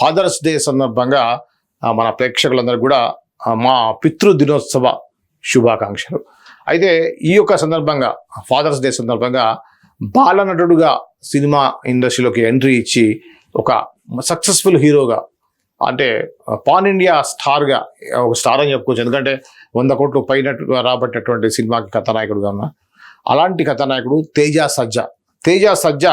Fathers day సందర్భంగా మన ప్రేక్షకులందరూ కూడా మా పితృ దినోత్సవ శుభాకాంక్షలు. అయితే ఈ యొక్క సందర్భంగా ఫాదర్స్ డే సందర్భంగా బాలనటుడుగా సినిమా ఇండస్ట్రీలోకి ఎంట్రీ ఇచ్చి ఒక సక్సెస్ఫుల్ హీరోగా అంటే పాన్ ఇండియా స్టార్గా ఒక స్టార్ అని చెప్పుకోవచ్చు. ఎందుకంటే వంద కోట్లు పైన రాబట్టినటువంటి సినిమాకి కథానాయకుడుగా ఉన్న అలాంటి కథానాయకుడు తేజ సజ్జ. తేజ సజ్జ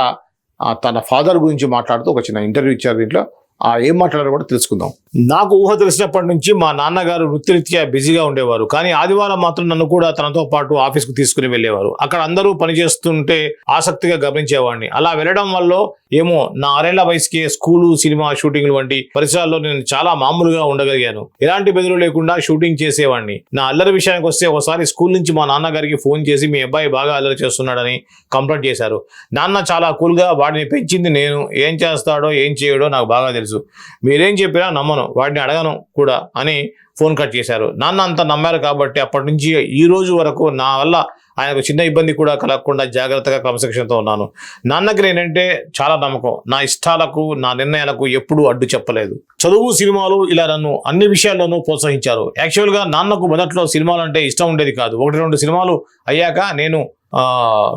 తన ఫాదర్ గురించి మాట్లాడుతూ ఒక చిన్న ఇంటర్వ్యూ ఇచ్చారు దీంట్లో. ఆ ఏం మాట్లాడారో కూడా తెలుసుకుందాం. నాకు ఊహ తెలిసినప్పటి నుంచి మా నాన్నగారు వృత్తిరీత్యా బిజీగా ఉండేవారు. కానీ ఆదివారం మాత్రం నన్ను కూడా తనతో పాటు ఆఫీస్కు తీసుకుని వెళ్ళేవారు. అక్కడ అందరూ పనిచేస్తుంటే ఆసక్తిగా గమనించేవాడిని. అలా వెళ్ళడం వల్ల ఏమో నా అరేళ్ళ వయసుకే స్కూలు సినిమా షూటింగ్లు వంటి పరిసరాల్లో నేను చాలా మామూలుగా ఉండగలిగాను. ఎలాంటి బెదురు లేకుండా షూటింగ్ చేసేవాడిని. నా అల్లరి విషయానికి వస్తే ఒకసారి స్కూల్ నుంచి మా నాన్నగారికి ఫోన్ చేసి మీ అబ్బాయి బాగా అల్లరి చేస్తున్నాడని కంప్లైంట్ చేశారు. నాన్న చాలా కూల్గా వాడిని పెంచింది నేను. ఏం చేస్తాడో ఏం చేయడో నాకు బాగా తెలుసు. మీరేం చెప్పినా నమ్మను వాటిని అడగను కూడా అని ఫోన్ కట్ చేశారు. నాన్న అంత నమ్మారు కాబట్టి అప్పటి నుంచి ఈ రోజు వరకు నా వల్ల ఆయనకు చిన్న ఇబ్బంది కూడా కలగకుండా జాగ్రత్తగా క్రమశిక్షణతో ఉన్నాను. నాన్నకి నేనంటే చాలా నమ్మకం. నా ఇష్టాలకు నా నిర్ణయాలకు ఎప్పుడూ అడ్డు చెప్పలేదు. చదువు సినిమాలు ఇలా నన్ను అన్ని విషయాల్లోనూ ప్రోత్సహించారు. యాక్చువల్గా నాన్నకు మొదట్లో సినిమాలు అంటే ఇష్టం ఉండేది కాదు. ఒకటి రెండు సినిమాలు అయ్యాక నేను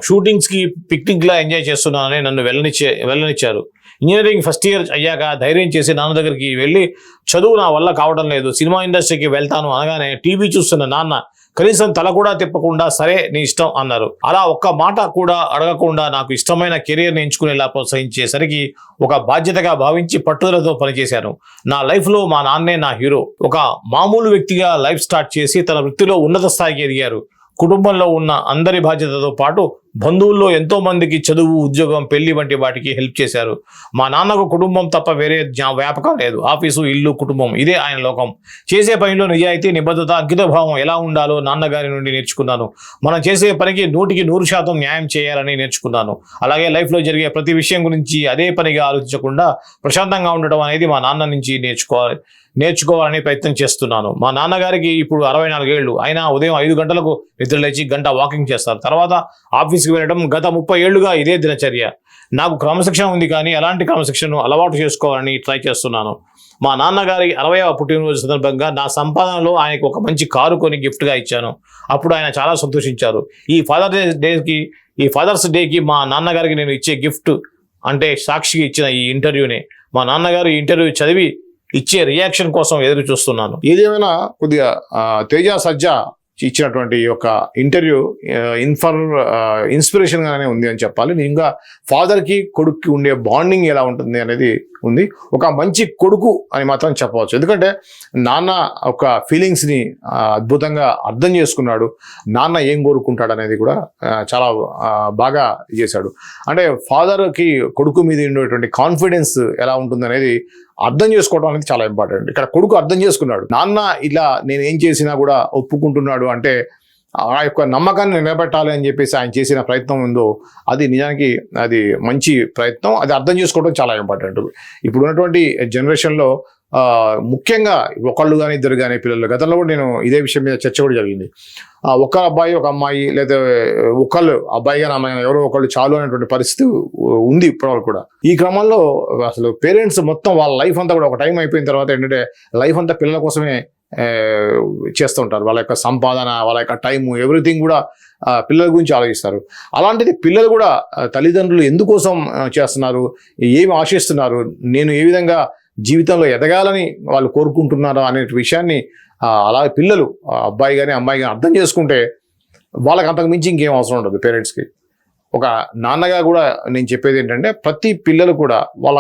షూటింగ్స్కి పిక్నిక్లా ఎంజాయ్ చేస్తున్నానని నన్ను వెళ్ళనిచ్చే వెళ్ళనిచ్చారు ఇంజనీరింగ్ ఫస్ట్ ఇయర్ అయ్యాక ధైర్యం చేసి నాన్న దగ్గరికి వెళ్ళి చదువు నా వల్ల కావడం లేదు. సినిమా ఇండస్ట్రీకి వెళ్తాను అనగానే టీవీ చూస్తున్న నాన్న కనీసం తల కూడా తిప్పకుండా సరే నీ ఇష్టం అన్నారు. అలా ఒక్క మాట కూడా అడగకుండా నాకు ఇష్టమైన కెరీర్ని ఎంచుకునేలా ప్రోత్సహించేసరికి ఒక బాధ్యతగా భావించి పట్టుదలతో పనిచేశాను. నా లైఫ్లో మా నాన్నే నా హీరో. ఒక మామూలు వ్యక్తిగా లైఫ్ స్టార్ట్ చేసి తన వృత్తిలో ఉన్నత స్థాయికి ఎదిగారు. కుటుంబంలో ఉన్న అందరి బాధ్యతతో పాటు బంధువుల్లో ఎంతో మందికి చదువు ఉద్యోగం పెళ్ళి వంటి వాటికి హెల్ప్ చేశారు. మా నాన్నకు కుటుంబం తప్ప వేరే జ్ఞా- వ్యాపకం లేదు. ఆఫీసు ఇల్లు కుటుంబం ఇదే ఆయన లోకం. చేసే పనిలో నిజాయితీ నిబద్ధత అంకితభావం ఎలా ఉండాలో నాన్నగారి నుండి నేర్చుకున్నాను. మనం చేసే పనికి నూటికి నూరు శాతం న్యాయం చేయాలని నేర్చుకున్నాను. అలాగే లైఫ్లో జరిగే ప్రతి విషయం గురించి అదే పనిగా ఆలోచించకుండా ప్రశాంతంగా ఉండటం అనేది మా నాన్న నుంచి నేర్చుకోవాలి నేర్చుకోవాలని ప్రయత్నం చేస్తున్నాను. మా నాన్నగారికి ఇప్పుడు అరవై నాలుగేళ్ళు. అయినా ఉదయం ఐదు గంటలకు నిద్రలేచి గంట వాకింగ్ చేస్తారు. తర్వాత ఆఫీస్ ఆఫీస్కి వెళ్ళడం గత ముప్పై ఏళ్ళుగా ఇదే దినచర్య. నాకు క్రమశిక్షణ ఉంది కానీ అలాంటి క్రమశిక్షణను అలవాటు చేసుకోవాలని ట్రై చేస్తున్నాను. మా నాన్నగారి అరవైవ పుట్టినరోజు సందర్భంగా నా సంపాదనలో ఆయనకు ఒక మంచి కారు కొని గిఫ్ట్గా ఇచ్చాను. అప్పుడు ఆయన చాలా సంతోషించారు. ఈ ఫాదర్స్ డేకి ఈ ఫాదర్స్ డేకి మా నాన్నగారికి నేను ఇచ్చే గిఫ్ట్ అంటే సాక్షికి ఇచ్చిన ఈ ఇంటర్వ్యూనే. మా నాన్నగారు ఈ ఇంటర్వ్యూ చదివి ఇచ్చే రియాక్షన్ కోసం ఎదురు చూస్తున్నాను ఏదేమైనా కొద్దిగా తేజ సజ్జ ఇచ్చినటువంటి ఈ యొక్క ఇంటర్వ్యూ ఇన్ఫర్ ఇన్స్పిరేషన్ గానే ఉంది అని చెప్పాలి. ఇంకా ఫాదర్కి కొడుక్కి ఉండే బాండింగ్ ఎలా ఉంటుంది అనేది ఉంది. ఒక మంచి కొడుకు అని మాత్రం చెప్పవచ్చు. ఎందుకంటే నాన్న ఒక ఫీలింగ్స్ని అద్భుతంగా అర్థం చేసుకున్నాడు. నాన్న ఏం కోరుకుంటాడు అనేది కూడా చాలా బాగా చేశాడు. అంటే ఫాదర్కి కొడుకు మీద ఉండేటువంటి కాన్ఫిడెన్స్ ఎలా ఉంటుంది అనేది అర్థం చేసుకోవడం అనేది చాలా ఇంపార్టెంట్ ఇక్కడ కొడుకు అర్థం చేసుకున్నాడు. నాన్న ఇలా నేను ఏం చేసినా కూడా ఒప్పుకుంటున్నాడు అంటే ఆ యొక్క నమ్మకాన్ని నిలబెట్టాలి అని చెప్పేసి ఆయన చేసిన ప్రయత్నం ఉందో అది నిజానికి అది మంచి ప్రయత్నం. అది అర్థం చేసుకోవడం చాలా ఇంపార్టెంట్. ఇప్పుడు ఉన్నటువంటి జనరేషన్లో ముఖ్యంగా ఒకళ్ళు కానీ ఇద్దరు కానీ పిల్లలు గతంలో కూడా నేను ఇదే విషయం మీద చర్చ కూడా జరిగింది. ఆ, ఒక అబ్బాయి ఒక అమ్మాయి లేదా ఒకళ్ళు అబ్బాయి కానీ అమ్మాయి ఎవరో ఒకళ్ళు చాలు అనేటువంటి పరిస్థితి ఉంది ఇప్పటివరకు కూడా. ఈ క్రమంలో అసలు పేరెంట్స్ మొత్తం వాళ్ళ లైఫ్ అంతా కూడా ఒక టైం అయిపోయిన తర్వాత ఏంటంటే లైఫ్ అంతా పిల్లల కోసమే చేస్తూ ఉంటారు వాళ్ళ యొక్క సంపాదన వాళ్ళ యొక్క టైము ఎవ్రీథింగ్ కూడా పిల్లల గురించి ఆలోచిస్తారు. అలాంటిది పిల్లలు కూడా తల్లిదండ్రులు ఎందుకోసం చేస్తున్నారు? ఏమి ఆశిస్తున్నారు? నేను ఏ విధంగా జీవితంలో ఎదగాలని వాళ్ళు కోరుకుంటున్నారా అనే విషయాన్ని అలా పిల్లలు ఆ, అబ్బాయి కానీ అమ్మాయి కానీ అర్థం చేసుకుంటే వాళ్ళకి అంతకు మించి ఇంకేం అవసరం ఉండదు పేరెంట్స్కి ఒక నాన్నగా కూడా నేను చెప్పేది ఏంటంటే ప్రతి పిల్లలు కూడా వాళ్ళ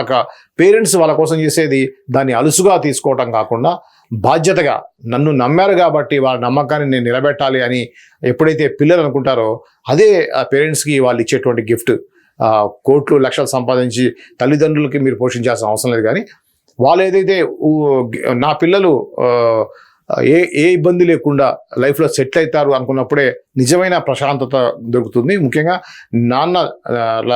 పేరెంట్స్ వాళ్ళ కోసం చేసేది దాన్ని అలుసుగా తీసుకోవటం కాకుండా బాధ్యతగా నన్ను నమ్మారు కాబట్టి వాళ్ళ నమ్మకాన్ని నేను నిలబెట్టాలి అని ఎప్పుడైతే పిల్లలు అనుకుంటారో అదే ఆ పేరెంట్స్కి వాళ్ళు ఇచ్చేటువంటి గిఫ్ట్. కోట్లు లక్షలు సంపాదించి తల్లిదండ్రులకి మీరు పోషించాల్సిన అవసరం లేదు కానీ వాళ్ళు ఏదైతే నా పిల్లలు ఏ ఏ ఇబ్బంది లేకుండా లైఫ్లో సెటిల్ అవుతారు అనుకున్నప్పుడే నిజమైన ప్రశాంతత దొరుకుతుంది. ముఖ్యంగా నాన్న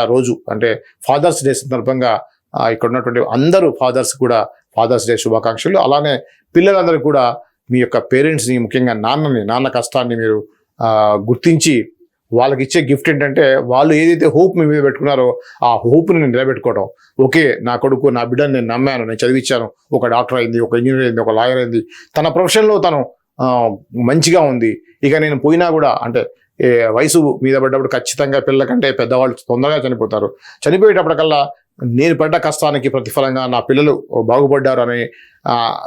రోజు అంటే ఫాదర్స్ డే సందర్భంగా ఇక్కడ ఉన్నటువంటి అందరూ ఫాదర్స్ కూడా ఫాదర్స్ డే శుభాకాంక్షలు. అలానే పిల్లలందరూ కూడా మీ యొక్క పేరెంట్స్ని ముఖ్యంగా నాన్నని నాన్న కష్టాన్ని మీరు గుర్తించి వాళ్ళకి ఇచ్చే గిఫ్ట్ ఏంటంటే వాళ్ళు ఏదైతే హోప్ మీ మీద పెట్టుకున్నారో ఆ హోప్ని నేను నిలబెట్టుకోవడం ఓకే నా కొడుకు నా బిడ్డని నేను నమ్మాను నేను చదివించాను ఒక డాక్టర్ అయింది ఒక ఇంజనీర్ అయింది ఒక లాయర్ అయింది. తన ప్రొఫెషన్లో తను మంచిగా ఉంది. ఇక నేను పోయినా కూడా అంటే వయసు మీద పడ్డప్పుడు ఖచ్చితంగా పిల్లల కంటే పెద్దవాళ్ళు తొందరగా చనిపోతారు. చనిపోయేటప్పటికల్లా నేను పడ్డ కష్టానికి ప్రతిఫలంగా నా పిల్లలు బాగుపడ్డారు అనే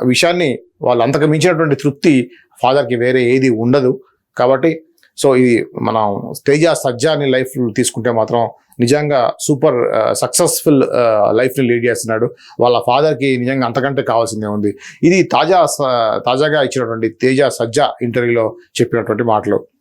విషయాన్ని వాళ్ళు అంతకు మించినటువంటి తృప్తి ఫాదర్కి వేరే ఏది ఉండదు. కాబట్టి సో ఇది మనం తేజ సజ్జాని లైఫ్ తీసుకుంటే మాత్రం నిజంగా సూపర్ సక్సెస్ఫుల్ లైఫ్ని లీడ్ చేస్తున్నాడు. వాళ్ళ ఫాదర్కి నిజంగా అంతకంటే కావాల్సిందే ఉంది. ఇది తాజా తాజాగా ఇచ్చినటువంటి తేజ సజ్జా ఇంటర్వ్యూలో చెప్పినటువంటి మాటలు.